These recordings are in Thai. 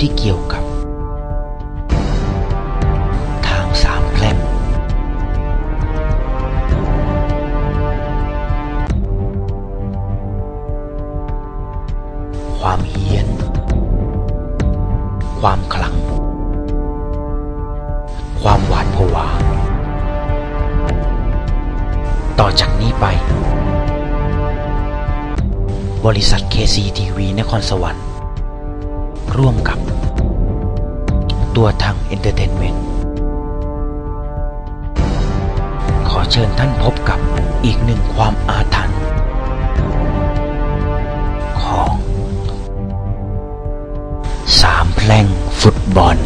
ที่เกี่ยวกับ ทางสามแพร่งความเฮี้ยน ความขลัง ความหวาดผวา ต่อจากนี้ไป บริษัท KCTV นครสวรรค์ ร่วมกับ ตัวทางเอนเตอร์เทนเมนต์ขอเชิญท่านพบกับอีกหนึ่งความอาถรรพ์ของสามแพล่งฟุตบอล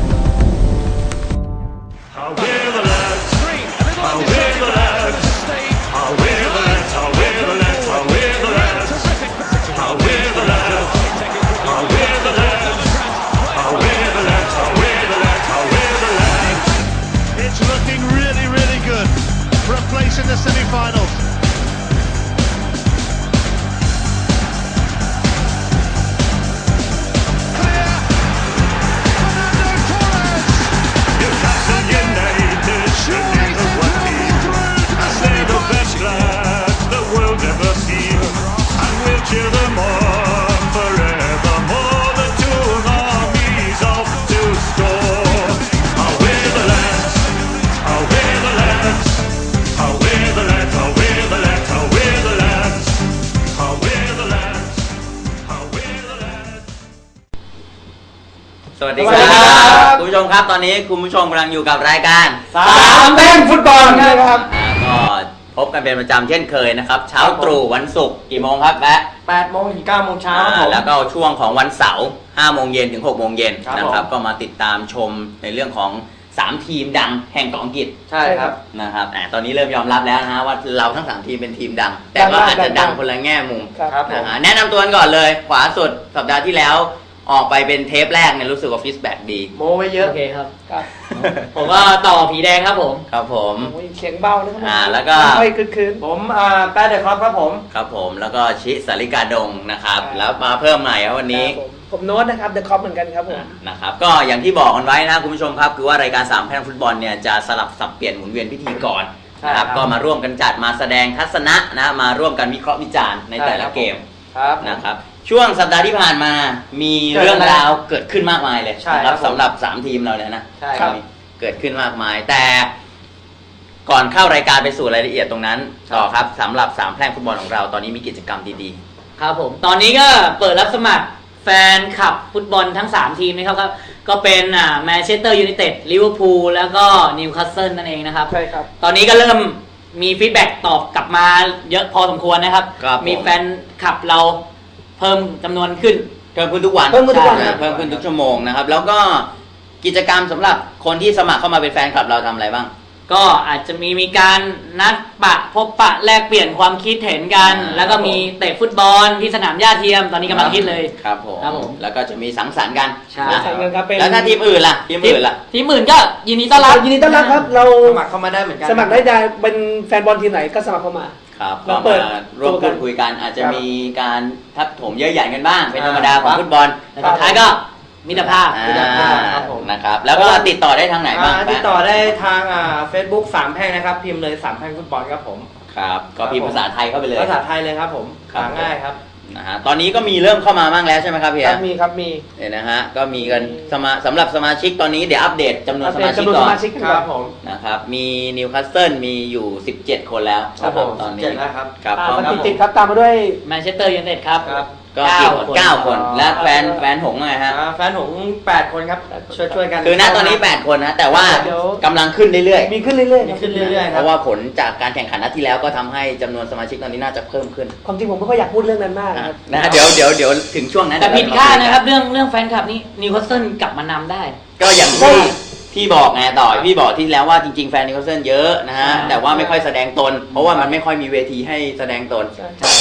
สวัสดีคสวัสดีรัครับบคุณผู้ชมครับตอนนี้คุณผู้ชมกำลังอยู่กับรายการสามแต้มฟุตบอลนะครับ อ่าก็พบกันเป็นประจำเช่นเคยนะครับ เช้าครับผมตรู่วันศุกร์กี่โมงครับและ8โมงถึง9โมงเช้าครับผอ่ามแล้วก็ช่วงของวันเสาร์5โมงเย็นถึง6โมงเย็นครับนะครับ ผม ก็มาติดตามชมในเรื่องของ 3 ทีมดังแห่งเกาะอังกฤษใช่ครับ นะครับอ่าตอนนี้เริ่มยอมรับแล้วนะฮะว่าเราทั้ง 3 ทีมเป็นทีมดัง แต่ดังว่ามากอาจจะดัดังงมากคนละแง่มุมครับผมนะฮะแนะนำตัวกันก่อนเลย ขวาสุดสัปดาห์ที่แล้ว ออกไปเป็นเทปแรกเนี่ยรู้สึกว่าฟีดแบ็กดี โมไว้เยอะ โอเคครับ ครับ ผมก็ต่อผีแดงครับผม ครับผม โอ้ยเสียงเบานะครับอ่าแล้วก็ ไม่คึกคืนผมอ่าแปดเดอะคอปครับผม ครับผมแล้วก็ชิสาริกาดงนะครับครับ แล้วมาเพิ่มใหม่ครับวันนี้ครับผมผมโน้ตนะครับเดอะคอปเหมือนกันครับผม นะครับ ก็อย่างที่บอกกันไว้นะคุณผู้ชมครับ คือว่ารายการสามแพร่งฟุตบอลเนี่ยจะสลับสับเปลี่ยนหมุนเวียนพิธีกรใช่นะคครัรับบก็มาร่วมกันจัดมาแสดงทัศนะนะมาร่วมกันวิเคราะห์วิจารณ์ในแต่ละเกม ครับ นะครับ ช่วงสัปดาห์ที่ผ่านมามีเกิดอะไรเรื่องราวเกิดขึ้นมากมายเลยใช่นะครับผมสำหรับสามทีมเราเนี่ยนะใช่ครับมีเกิดขึ้นมากมาย แต่ก่อนเข้ารายการไปสู่รายละเอียดตรงนั้นต่อครับสำหรับสามแพร่งฟุตบอลของเราตอนนี้มีกิจกรรมดีๆ ครับผมตอนนี้ก็เปิดรับสมัครแฟนคลับฟุตบอลทั้ง 3 ทีมนะครับก็ก็เป็นอ่าแมนเชสเตอร์ยูไนเต็ดลิเวอร์พูลแล้วก็นิวคาสเซิลนั่นเองนะครับใช่ครับ ตอนนี้ก็เริ่มมีฟีดแบ็กตอบกลับมาเยอะพอสมควรนะครับครับผมมีแฟนคลับเรา เพิ่มจำนวนขึ้น เพิ่มขึ้นทุกวันเพิ่มขึ้นทุกวันใช่ครับ เพิ่มขึ้นทุกชั่วโมงนะครับ แล้วก็กิจกรรมสำหรับคนที่สมัครเข้ามาเป็นแฟนคลับเราทำอะไรบ้าง ก็อาจจะมีมีการนัดปะพบปะแลกเปลี่ยนความคิดเห็นกัน อ่า แล้วก็มีเตะฟุตบอลที่สนามหญ้าเทียม ตอนนี้กำลังฮิตเลย ครับผมครับผมแล้วก็จะมีสังสรรค์กันใช่ นะสังสรรค์กันครับเป็นแล้วถ้าทีมอื่นล่ะทีมอื่นล่ะ ทีมอื่นก็ยินดีต้อนรับ ยินดีต้อนรับครับ เราสมัครเข้ามาได้เหมือนกัน สมัครได้ได้เป็นแฟนบอลทีมไหนก็สมัครเข้ามา ครับเราก็เปิดมาร่วมตัวกัพูนดคุยกันอาจจะครับมีการทับถมเยอะใหญ่กันบ้าง เป็นธรรมดาอ่าของฟุตบอลแต่สุดท้ายก็มิตรภาพอ่ามิตรภาพครับผมนะครับ แล้วก็ติดต่อได้ทางไหนบ้างอ่าติดต่อได้ทางอ่าเฟซบุ๊กสามแพร่งนะครับพิมพ์เลยสามแพร่งฟุตบอลครับผมครับ ก็พิมพ์ภาษาไทยเข้าไปเลยภาษาไทยเลยครับผมครับหาง่ายครับ นะฮะตอนนี้ก็มีเริ่มเข้ามาบ้างแล้วใช่ไหมครับพี่คแอรับมีครับมีเนี่ยนะฮะก็มีกันสมาสำหรับสมาชิกตอนนี้เดี๋ยวอัปเดตจำนวนสมาชิกจำนวนก่สอนมาชิกกันคก่อรันบผม นะครับมีนิวคาสเซิลมีอยู่ 17 คนแล้วครับผมตอนนี้เจ็ดแล้วครับ ครับตามก็มาครับติดๆครับตามมาด้วย แมนเชสเตอร์ยูไนเต็ดครับ ครับ ก็เก้ากี่คนคนเก้าคนอ๋อและแฟนแฟนหงส์ไงฮะ อ่าแฟนผมแปดคนครับช่วยช่วยๆกัน คือณตอนนี้ 8 คนนะ แต่ว่าเดี๋ยว กำลังขึ้นเรื่อยมีขึ้นเรื่อยๆมีครับขึ้นเรื่อยๆๆ คเพรับ ราะว่าผลจากการแข่งขันนัดที่แล้วก็ทำให้จำนวนสมาชิกตอนนี้น่าจะเพิ่มขึ้นความจริงผมไม่ค่อยอยากพูดเรื่องนั้นมากนะครับ นะฮะเดี๋ยวเดี๋ยวเดี๋ยวถึงช่วงนั้นแต่ผิดเยวคาดเานะครับ เรื่องเรื่องแฟนคลับนี่นิวคาสเซิลกลับมานำได้ ก็อย่างที่ พี่บอกไงต่อพี่บอกที่แล้วว่าจริงๆแฟนนิวคาสเซิลเยอะนะฮะอ่าแต่ว่าไม่ค่อยแสดงตน เพราะว่ามันไม่ค่อยมีเวทีให้แสดงตน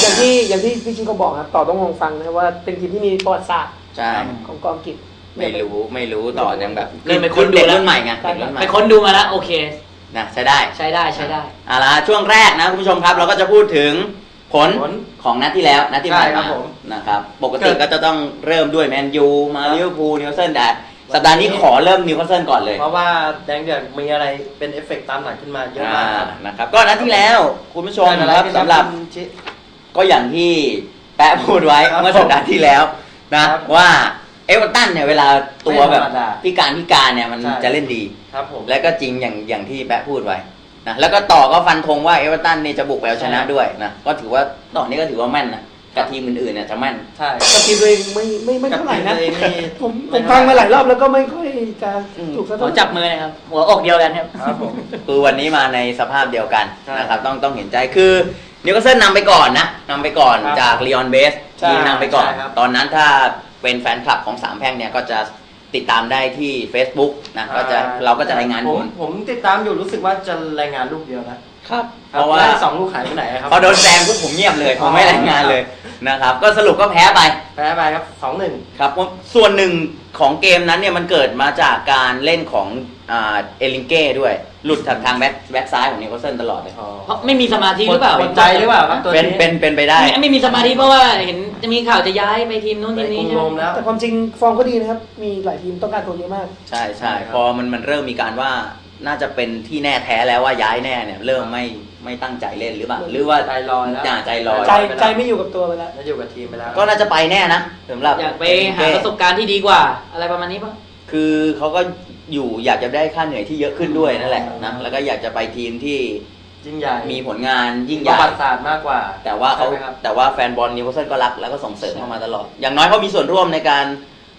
อย่างที่อย่างที่พี่ชิงเขาบอกครับต่อต้องลองฟังนะครับว่าเป็นทีมที่มีประวัติศาสตร์ใช่ของกองอังกฤษไม่รู้ไม่รู้ต่อยังแบบเริ่มไปค้นดูเด็กแล้วรุ่นใหม่ไงเด็กรุ่นใหม่ไปค้นดูมาแล้วโอเคนะใช้ได้ใช้ได้ใช้ได้เอาละช่วงแรกนะคุณผู้ชมครับ เราก็จะพูดถึงผลผลของนัดที่แล้วนัดที่ผ่านใช่ครัมาบผมนะครับ ปกเกิติดก็จะต้องเริ่มด้วยแมนยูมาครับลิเวอร์พูลนิวคาสเซิลแต่ สัปดาห์นี้ขอเริ่มนิวคาสเซิลก่อนเลยเพราะว่าแดงเดือดมีอะไรเป็นเอฟเฟกต์ตามหลังขึ้นมาเยอะมากครับอ่านะครับ ก็นัดที่แล้วคุณผู้ชมเกิดอะไรครับขึ้นสำหรับคุณชิก็อย่างที่แปะพูดไว้ครับเมื่อสัปดาห์ที่แล้วนะครับว่าเอเวอร์ตันเนี่ยเวลาตัวแบบไม่ธรรมดาพิการพิการเนี่ยมันใช่ จะเล่นดี ครับผม และก็จริงอย่างอย่างที่แปะพูดไว้นะแล้วก็ต่อก็ฟันธงว่าเอเวอร์ตันเนี่ยจะบุกไปเอาชนะด้วยนะก็ถือว่าต่อนี้ก็ถือว่าแม่นนะ กับทีมอื่นๆเนี่ยจะแม่น ใช่ กับทีมตัวเองไม่ไม่ไม่เท่าไหร่นะกับทีมตัวเองนี่ ผมผไม่มเท่าไหร่ฟังมาหลายรอบแล้วก็ไม่ค่อยจะอืมถูกสักขเท่าอไหร่ จับมือเลยครับ หัวอกเดียวกันครับ ครับผม คือวันนี้มาในสภาพเดียวกันใช่นะครับ ต้องต้องเห็นใจคือนิวคาสเซิลนำไปก่อนนะนำไปก่อนครับจากลีออนเบสใช่ทีมนำไปก่อน ใช่ครับตอนนั้นถ้าเป็นแฟนคลับของสามแพร่งเนี่ยก็จะติดตามได้ที่ Facebook นะก็จะเราก็จะรายงานผผมลผมติดตามอยู่รู้สึกว่าจะรายงานลูกเดียวนะ ครับเพราะว่า แล้วอีกสองลูกหายไปไหนครับพอโดนแซงปุ๊บผมเงียบเลยผมไม่อ๋อรายงานเลยนะครับ ก็สรุปก็แพ้ไป แพ้ไปครับสองหนึ่ง ครับส่วนหนึ่งของเกมนั้นเนี่ยมันเกิดมาจากการเล่นของอ่าเอลิงเก้ด้วย หลุดจากทางแบ็คแบ็คซ้ายของนิวคาสเซิลตลอดเลยเพราะไม่มีสมาธิหรือเปล่าหมดใจหรือเปล่าครับตัวเป็นนี้เป็นเป็นไปได้ ไม่ไม่มีสมาธิเพราะว่าเห็นจะมีข่าวจะย้ายไปทีมนู้นในทีมกนี้รุงใช่ไหมโรมแล้ว แต่ความจริงฟอร์มก็ดีนะครับ มีหลายทีมต้องการตัวเยอะมาก ใช่ใช่ใช่ครับ พอมันมันเริ่มมีการว่า น่าจะเป็นที่แน่แท้แล้วว่าย้ายแน่เนี่ย เริ่มไม่ไม่ตั้งใจเล่นหรือเปล่าหรือว่าใจลอยแล้วจ่าใจลอยใจใจไม่อยู่กับตัวไปแล้วแล้วอยู่กับทีมไปแล้ว ก็น่าจะไปแน่นะสำหรับอยากไปหาประสบการณ์ที่ดีกว่า อะไรประมาณนี้ป่ะคือเขาก็อยู่อยากจะได้ค่าเหนื่อยที่เยอะขึ้นด้วยนั่นแหละนะแล้วก็อยากจะไปทีมที่ยิ่งใหญ่มีผลงานยิ่งใหประญ่วัติศาสตร์มากกว่า แต่ว่าเขาใช่ไหมครับแต่ว่าแฟนบอลนิวคาสเซิลก็รักแล้วก็ส่งเสริมเข้ามาตลอด อย่างน้อยเขามีส่วนร่วมในการ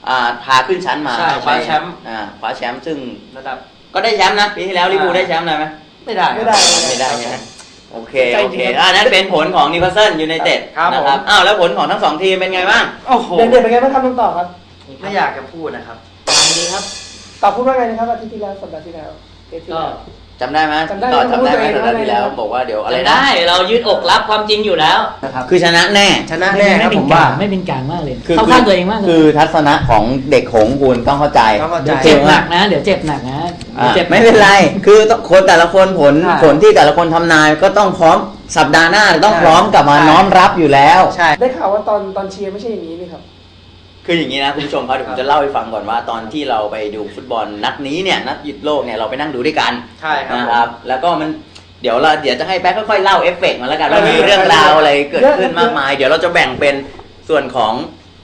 อ่าพาขึ้นชั้นมาใช่คว้าแชมป์อ่าคว้าแชมป์ซึ่งระดับ ก็ได้แชมป์นะปีที่แล้วลิเวอร์พูลได้แชมป์เลยไหมไม่ได้ไม่ได้ไม่ได้ใช่ไหมโอเคใจโอจริเคงครับอ่านั้นเป็นผลของนิวคาสเซิลยูไนเต็ดครับนะผมครับอ้าวแล้วผลของทั้งสองทีมเป็นไงบ้างโอ้โหเด่นๆเป็นไงบ้างครับน้องต่อครับ ไม่อยากจะพูดนะครับมันดีครับต่อพูดว่าไงนะครับอาทิตย์ที่แล้วสัปดาห์ที่แล้วเทปที่ก็แล้ว จำได้ไหมจำได้ต่อจำได้ไหมพูดตัวเองสัปดาห์ที่แล้วว่าไงบอกว่าเดี๋ยวอะไรจำนะ ได้ เรายืดอกรับความจริงอยู่แล้ว คือชนะแน่ ชนะแน่ครับไม่ผเป็นมกลาว่างไม่เป็นกลางมากเลยคือเข้าข้างตัวเองมากเลย คือทัศนะของเด็กหงส์คุณต้องเข้าใจต้องเข้าใจเดี๋ยวเจ็เจ็บบหหนันักกนะ เดี๋ยวเจ็บหนักนะอะเดี๋ยวเจ็บไม่เป็นไร คือคนแต่ละคนผลใช่ผลที่แต่ละคนทำนายก็ต้องพร้อมสัปดาห์หน้าต้องใช่พร้อมกลับมาใช่น้อมรับอยู่แล้ว ใช่ ได้ข่าวว่าตอนตอนเชียร์ไม่ใช่อย่างนี้นี่ครับ คืออย่างนี้นะคุณผู้ชมครับเดี๋ยวผมจะเล่าให้ฟังก่อนว่าตอนที่เราไปดูฟุตบอลนัดนี้เนี่ยนัดหยุดโลกเนี่ยเราไปนั่งดูด้วยกันใช่ครับนะครับ แล้วก็มันเดี๋ยวเราเดี๋ยวจะให้แป๊กค่อยๆเล่าเอฟเฟกต์มาแล้วกันว่าเออมีเรื่องราวอะไรเกิดขึ้นเยอะมากมาย เดี๋ยวเราจะแบ่งเป็นส่วนของ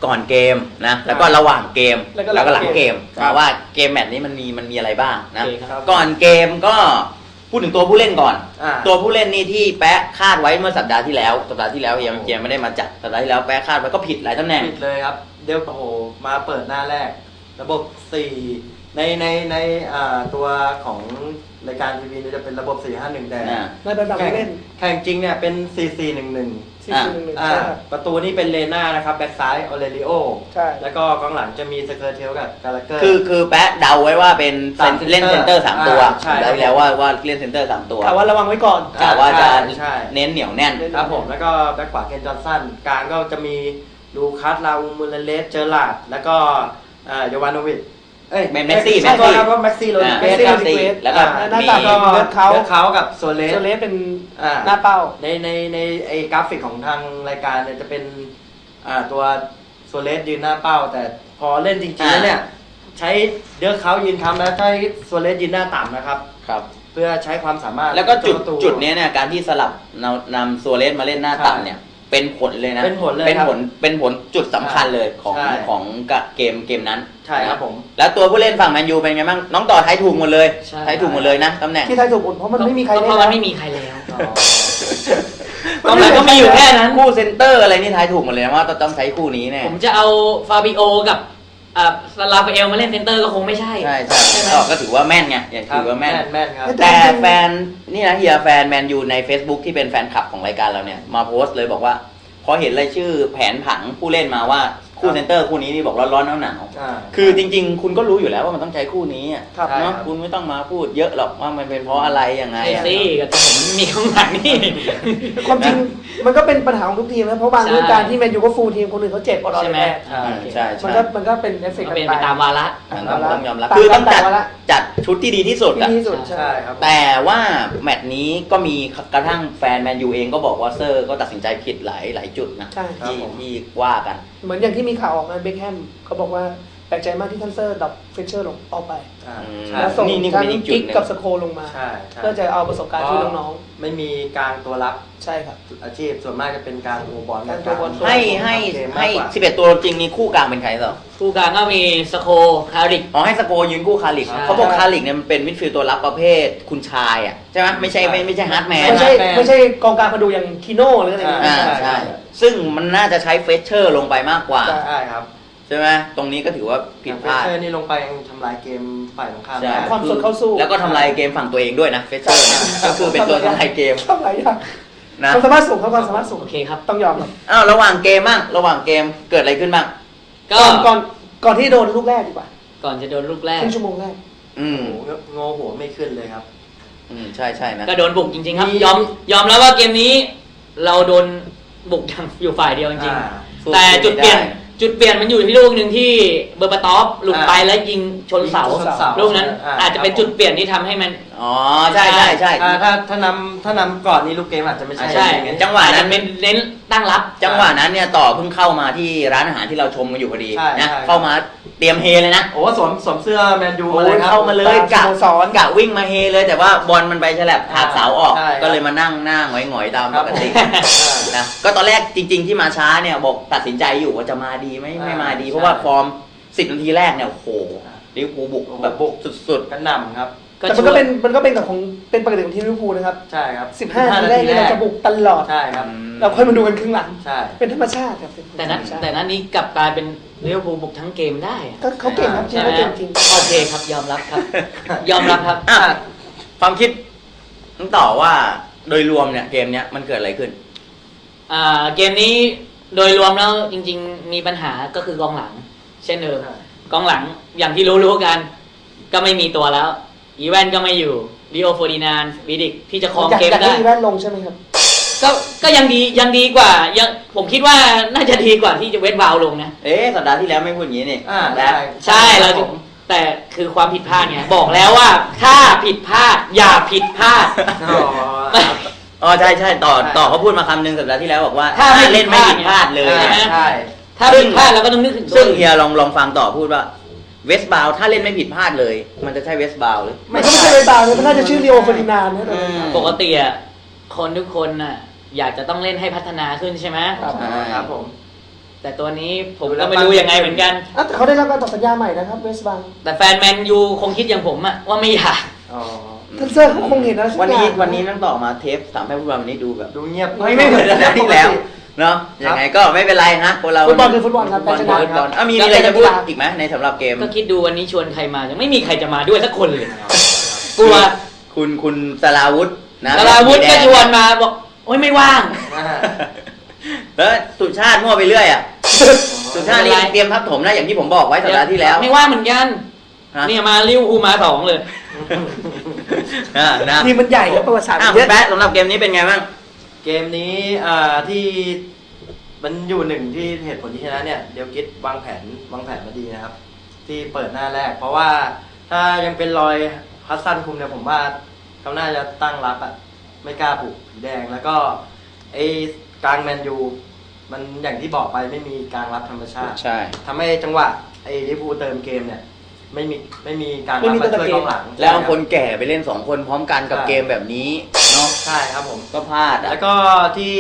ก่อนเกมนะแล้วก็ระหว่างเกมแล้วก็หลังหลังเกมครับนะว่าเกมแมตช์นี้มันมีมันมีอะไรบ้างนะโอเคครับก่อนเกมก็พูดถึงตัวผู้เล่นก่อนอ่าตัวผู้เล่นนี่ที่แป๊ะคาดไว้เมื่อสัปดาห์ที่แล้ว สัปดาห์ที่แล้วเฮียเฮียไม่ได้มาจัดสัปดาห์ที่แล้วแป๊ะคาดไว้ก็ผิดหลายตำแหน่งผิดเลยครับ เดลโอ้โหมาเปิดหน้าแรก ระบบ 4 ในในในอ่าตัวของรายการทีวีเนี่ยจะเป็นระบบ 4 5 1แต่อ่า ในระดับแข่งเล่นแข่งจริงเนี่ยเป็น 4 4 1 1 สี่สี่หนึ่งหนึ่งอ่า ใช่ครับ ประตูนี่เป็นเลน่านะครับ แบ็กซ้ายออเรลิโอ ใช่ แล้วก็กองหลังจะมีสเคอร์เทลกับกาลาเกอร์ คือคือแป๊ะเดาไว้ว่าเป็นสามเล่นเซนเตอร์สามตัวอ่าใช่สัปดาห์ที่แล้วว่าว่าเล่นเซนเตอร์สามตัวแต่ว่าระวังไว้ก่อน กะว่าจะใช่ใช่ เน้นเหนียวแน่น ครับผม แล้วก็แบ็คขวาเคนจอห์นสันกลางก็จะมี ลูคัสลาอูมูลเลสเจอร์ลาดแล้วก็เอ่อโยวานโนวิชเอ้ยเมเมสซี่ใช่เมสซี่ครับว่าแม็กซี่โรอ่าดิเกสเมครับสซี่แล้วก็หน้ามีตาก็ก็เลือกเขาเลือกเขากับโซเลสโซเลสเป็นอ่าหน้าเป้าในในในไอ้กราฟิกของทางรายการเนี่ยจะเป็นอ่าตัวโซเลสยืนหน้าเป้า แต่พอเล่นจริงๆแล้วเนี่ย ใช้เดือกเขายืนค้ำแล้วใช้โซเลสยืนหน้าต่ำนะครับครับ เพื่อใช้ความสามารถแล้วก็จุดประตูจุดเนี้ยเนี่ยการที่สลับนำนำซัวเรสมาเล่นหน้าต่ำเนี่ย เป็นผลเลยนะเป็นผลเลยเป็นครับผลเป็นผลจุดสำคัญเลยของใช่ ของเกมเกมนั้นใช่ครับผม แล้วตัวผู้เล่นฝั่งแมนยูเป็นไงบ้างน้องต่อทายถูกหมดเลยใช่ทายถูกหมดเลยนะตำแหน่ง ที่ไทยถูกหมดเพราะมันไม่มีใครก็เล่เพนราะแล้มันวไม่มีใครแล้วอ๋อตอนนั้นก็มีอยู่แค่นั้น คู่เซนเตอร์อะไรนี่ทายถูกหมดเลยนะว่าต้องใช้คู่นี้แน่ผมจะเอาฟาบิโอกับ อ่าลาฟาเอลมาเล่นเซนเตอร์ก็คงไม่ใช่ ใช่ใช่ใช่ไหมก็ก็ถือว่าแม่นไงอย่างครับถือว่าแม่น แม่นครับ แต่แฟนนี่นะเฮียแฟนแมนยูใน Facebook ที่เป็นแฟนคลับของรายการเราเนี่ย มาโพสต์เลยบอกว่า พอเห็นรายชื่อแผนผังผู้เล่นมาว่า คู่เซนเตอร์คู่นี้นี่บอกร้อนๆหนาวอ่าๆคือจริง ๆ คุณก็รู้อยู่แล้วว่ามันต้องใช้คู่นี้อะครับใช่เนาะครับคุณไม่ต้องมาพูดเยอะหรอกว่ามันเป็นเพราะอะไรยังไงไออะซี่กับผมมีข้างหลังนี่ความจริงมันก็เป็นปัญหาของทุกทีมนะเพราะบางใช่ฤดูกาลที่แมนยูก็ฟูลทีมคนอื่นเขาเจ็บอดๆใช่ไหมแรกใช่อืมใช่มันใช่ก็มันก็เป็นเอฟเฟกต์ก็กันเป็นไปไปตามวาระมันต้องต้องยอมรับต่างคือต้องต่าจัดงวาระจัดชุดที่ดีที่สุดที่อะดีที่สุดใช่ครับแต่ว่าแมตช์นี้ก็มีกระทั่งแฟนแมนยูเองก็บอกว่าเซอร์ก็ตัดสินใจผิดหลายหลายจุดนะใช่ที่ครับผมที่ว่ากัน เหมือนอย่างที่มีข่าวออกมาเบคแฮมเขาบอกว่าแปลกใจมากที่ทันเซอร์ดับเฟเชอร์ลงออกไปอ่าอืมใช่แล้วส่งนี่นี่ก็ทั้งเป็นอีกจุดกิ๊กหนึ่งกับสโคลงมาใช่ใช่เพื่อจะเอาประสบการณ์ช่วยน้องไม่มีกลางตัวรับๆใช่ครับอาชีพส่วนมากจะเป็นกลางตัวบอลกลางตัวบอลให้ให้เกมให้มากกว่าสิบเอ็ดตัวจริงนี่คู่กลางเป็นใครต่อคู่กลางก็มีสโคคาริกอ๋อให้สโกยืนคู่คาริกใช่เขาบอกคาริกเนี่ยมันเป็นมิดฟิลด์ตัวรับประเภทคุณชายอะใช่ไหมไม่ใช่ไม่ไม่ใช่ฮาร์ดแมนไม่ใช่แมนไม่ใช่กองกลางมาดูอย่างคิโน่หรืออะไรอย่างเงี้ยอ่าใช่ใช่ ซึ่งมันน่าจะใช้เฟสเชอร์ลงไปมากกว่าใช่ใช่ครับใช่ไหมตรงนี้ก็ถือว่าผิดพลาดเฟเชอร์นี่ลงไปทำลายเกมฝ่ายตรงข้ามใช่ได้ความสดเข้าสู้แล้วก็ทำลายเกมฝั่งตัวเองด้วยนะเฟสเชอร์เนี่ยก็คือเป็นตัวทำลายเกมทำหลายอย่างนะความสามารถสูงครับความสามารถสูงโอเคครับต้องยอมครับอ้าวระหว่างเกมบ้างระหว่างเกมเกิดอะไรขึ้นบ้างก็ก่อนก่อนก่อนที่โดนลูกแรกดีกว่า ก่อนจะโดนลูกแรคกรึ่งชั่วโมงแรกอืมโอ้โหงอหัวไม่ขึ้นเลยครับ อืมใช่ใช่นะก็โดนบุกจริง ๆ ครับมียอมยอมแล้วว่าเกมนี้ เราโดน บุกอย่างอยู่ฝ่ายเดียวจริงอ่าสู้ๆแต่จุดเปลี่ยนไม่ได้จุดเปลี่ยนมันอยู่ที่ลูกหนึ่งที่เบอร์ปาตอฟหลุดอ่าไปแล้วยิงชนเสายิงชนเสาลูกนั้น อ่าอาจจะเป็นครับจุดเปลี่ยนที่ทำให้มัน อ๋อใช่ใช่ใช่ถ้าถ้าถ้านำถ้านำก่อนนี้ลูกเกมอาจจะไม่ใช่ใช่อย่างนั้นจังหวะนั้นอาจจเป็นเน้นตั้งรับ จังหวะนั้นเนี่ยต่อเพิ่งเข้ามาที่ร้านอาหารที่เราชมกันอยู่พอดีใช่นะใช่เข้ามาเตรียมเฮเลยนะโอ้สวมสวมเสื้อแมนยูโอ้มาเลยยครับเข้ามาเลยตามกะสโมสรกะวิ่งมาเฮเลยแต่ว่าบอลมันไปฉลับถากเสาออกใช่ครับก็เลยมานั่งหน้าหงอยๆตามคปรับกติผมนะก็ตอนแรกจริง ๆ ที่มาช้าเนี่ยบอกตัดสินใจอยู่ว่าจะมาดีไหมไม่มาดีอ่าเพราะว่าใช่ฟอร์มสิบนาทีแรกเนี่ยโอ้โหลิเวอร์พูลบุกโอ้โหแบบบุกสุดกระหน่ำครับ แต่มันก็เป็นมันก็เป็นกับของเป็นปกติของทีมลิเวอร์พูลนะครับใช่ครับ15นาทีแรกเนี่ยเราจะบุกตลอดใช่ครับเราค่อยมาดูกันครึ่งหลังใช่เป็นธรรมชาติครับแต่นั้นธรรมชาติแต่นั้นนี้กลับกลายเป็นเลี้ยวภูลบุกทั้งเกมได้อะก็เขาเก่งครับทีมใช่ไหมเขาเก่งจริงโอเคครับยอมรับครับ ยอมรับครับๆอะความคิดต้องต่อว่าโดยรวมเนี่ยเกมเนี้ยมันเกิดอะไรขึ้นอ่าเกมนี้โดยรวมแล้วจริง ๆ มีปัญหาก็คือกองหลัง เช่นเดิมใช่กองหลังอย่างที่รู้ๆกัน ก็ไม่มีตัวแล้ว อีแวนก็ไม่อยู่ดิโอโฟดินานวิดิกที่จะครองอยากเกมอยากให้ได้อีแวนลงใช่ไหมครับ ก็ก็ยังดียังดีกว่ายังผมคิดว่าน่าจะดีกว่าที่จะเวทบาวลงนะ เอ๊ะสัปดาห์ที่แล้วไม่พูดอย่างนี้นี่อ่าและใช่ใช่เราจะแต่คือความผิดพลาดไงบอกแล้วว่าถ้าผิดพลาดอย่าผิดพลาด อ๋อครับอ๋อใช่ใช่ต่อใช่ต่อเขาพูดมาคำหนึ่งสัปดาห์ที่แล้วบอกว่าถ้าไม่เล่นไม่ผิดพลาดเลย ใช่ไหมใช่ถ้าผิดพลาดเราก็ต้องนึกถึงตัวซึ่งเองเฮียลองลองฟังต่อพูดว่า เวสบาวถ้าเล่นไม่ผิดพลาดเลย มันจะใช่เวสบาวหรือมันก็ไม่ใช่เวบาเลยมันน่าจะชื่อเรียวเฟอร์ดินานด์นะตอนนั้นอืมปกติอะคนทุกคนน่ะ อยากจะต้องเล่นให้พัฒนาขึ้นใช่ไหมครับอ่าครับผม แต่ตัวนี้ผมดูแล้ก็วไม่รู้ยังไงเหมือนกันอะแต่เขาได้รับการต่อสัญญาใหม่นะครับเวสบังแต่แฟนแมนยูคงคิดอย่างผมอะว่าไม่อยากอ๋อทันเซอร์เขาคงเห็นอะไรสักวันอนี้ย่างวันนี้นั่งต่อมาเทปสามแพร่ฟุตบอลวันนี้ดูแบบดูเงียบไม่ไม่เหมือนสัปดาห์ที่แล้ว เนาะยังไงก็ไม่เป็นไรฮะคนเราฟุตบอลคือฟุตบอลครับฟุตบอลแต่ชคือนะฟุตบอลครับอะมีมีอะไรจะพูดอีกไหมในสำหรับเกม ก็คิดดูวันนี้ชวนใครมายังไม่มีใครจะมาด้วยสักคนเลยกลัวคุณคุณสลาวุธนะสราวุธก็ชวนมาบอกโอ๊ยไม่ว่างอ่าแล้วสุชาติมั่วไปเรื่อยอะสุชาตินี่เตรียมทับถมนะอย่างที่ผมบอกไว้สัปดาห์ที่แล้ว ไม่ว่างเหมือนกันฮะเนี่ยมาริ้วภูลมาสองเลยอ่านะทีมมันใหญ่ครับประวัติศาสตร์อะมันคุเยณอะแป๊ะสำหรับเกมนี้เป็นไงบ้าง เกมนี้อ่าที่มันอยู่หนึ่งที่เหตุผลที่ชนะเนี่ยเดี๋ยวกิดวางแผนวางแผนมาดีนะครับ ที่เปิดหน้าแรก เพราะว่าถ้ายังเป็นรอยฮัสซันคุมเนี่ยผมว่าเขาน่าจะตั้งรับอะไม่กล้าปลุกผีแดงแล้วก็ไอ้กลางแมนยูมันอย่างที่บอกไปไม่มีกลางรับธรรมชาติใช่ทำให้จังหวะไอ้ลิเวอร์พูลเติมเกมเนี่ยไม่มีไม่มีการไม่มีรับมาตัวช่วยเกกมองหลัง แล้วเอาคนแก่ไปเล่นสองคนพร้อมกันกับใช่เกมแบบนี้ เนาะใช่ครับผม ก็พลาดอะแล้วก็ที่